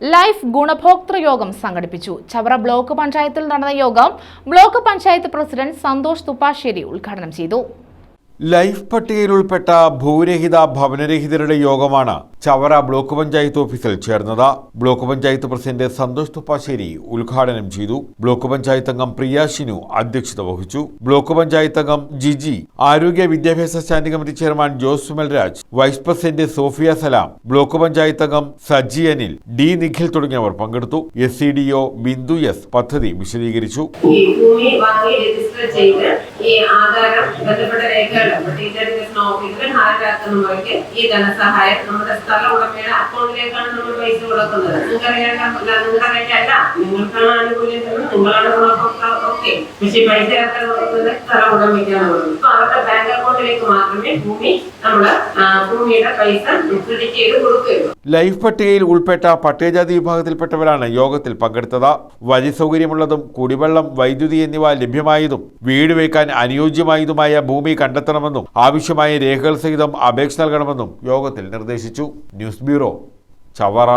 Life ഗുണഭോക്തൃ യോഗം സംഘടിപ്പിച്ചു. Chavara block പഞ്ചായത്തിൽ നടന്ന യോഗം ബ്ലോക്ക് പഞ്ചായത്ത് പ്രസിഡന്റ് സന്തോഷ് തുപ്പാശ്ശേരി ഉദ്ഘാടനം ചെയ്തു. ലൈഫ് പട്ടികയിൽ ഉൾപ്പെട്ട ഭൂരഹിത ഭവനരഹിതരുടെ യോഗമാണ് ചവറ ബ്ലോക്ക് പഞ്ചായത്ത് ഓഫീസിൽ ചേർന്നത്. ബ്ലോക്ക് പഞ്ചായത്ത് പ്രസിഡന്റ് സന്തോഷ് തുപ്പാശ്ശേരി ഉദ്ഘാടനം ചെയ്തു. ബ്ലോക്ക് പഞ്ചായത്ത് അംഗം പ്രിയ ഷിനു അധ്യക്ഷത വഹിച്ചു. ബ്ലോക്ക് പഞ്ചായത്ത് അംഗം ജിജി ആരോഗ്യ വിദ്യാഭ്യാസ standing committee chairman Jose Sumalraj vice president Sophia Salam block panchayat അംഗം സജി അനിൽ ഡി നിഖിൽ തുടങ്ങിയവർ പങ്കെടുത്തു. S C D O Bindu S പദ്ധതി വിശദീകരിച്ചു. ഈ ഭൂമി വാങ്ങി രജിസ്റ്റർ ചെയ്ത് ഈ ആധാരം രേഖകൾ ടീച്ചർ വികസന ഓഫീസിൽ ഹാജരാക്കുന്ന മുറയ്ക്ക് ഈ ധനസഹായം നമ്മുടെ സ്ഥല ഉടമയുടെ അക്കൗണ്ടിലേക്കാണ് നമ്മൾ പൈസ കൊടുക്കുന്നത്. നിങ്ങൾക്ക് അറിയേണ്ട അല്ല നിങ്ങളുടെ അറിയേണ്ടല്ല നിങ്ങൾക്കാണ് ആനുകൂല്യം തരുന്നത് നിങ്ങളാണ് ഗുണഭോക്താവ് ഓക്കെ പക്ഷെ പൈസ ആർക്കാ കൊടുക്കുന്നത്? സ്ഥല ഉടമയ്ക്കാണ് കൊടുക്കുന്നത്. അപ്പൊ അവരുടെ ബാങ്ക് അക്കൗണ്ടിലേക്ക് മാത്രമേ ഭൂമി നമ്മൾ ആ, ഭൂമിയുടെ പൈസ ക്രെഡിറ്റ് ചെയ്ത് കൊടുക്കുകയുള്ളൂ. ലൈഫ് പട്ടികയിൽ ഉൾപ്പെട്ട പട്ടികജാതി വിഭാഗത്തിൽപ്പെട്ടവരാണ് യോഗത്തിൽ പങ്കെടുത്തത്. വഴി സൗകര്യമുള്ളതും കുടിവെള്ളം വൈദ്യുതി എന്നിവ ലഭ്യമായതും വീട് വയ്ക്കാൻ അനുയോജ്യമായതുമായ ഭൂമി കണ്ടെത്തണമെന്നും ആവശ്യമായ രേഖകൾ സഹിതം അപേക്ഷ നൽകണമെന്നും യോഗത്തിൽ നിർദ്ദേശിച്ചു. News bureau Chavara.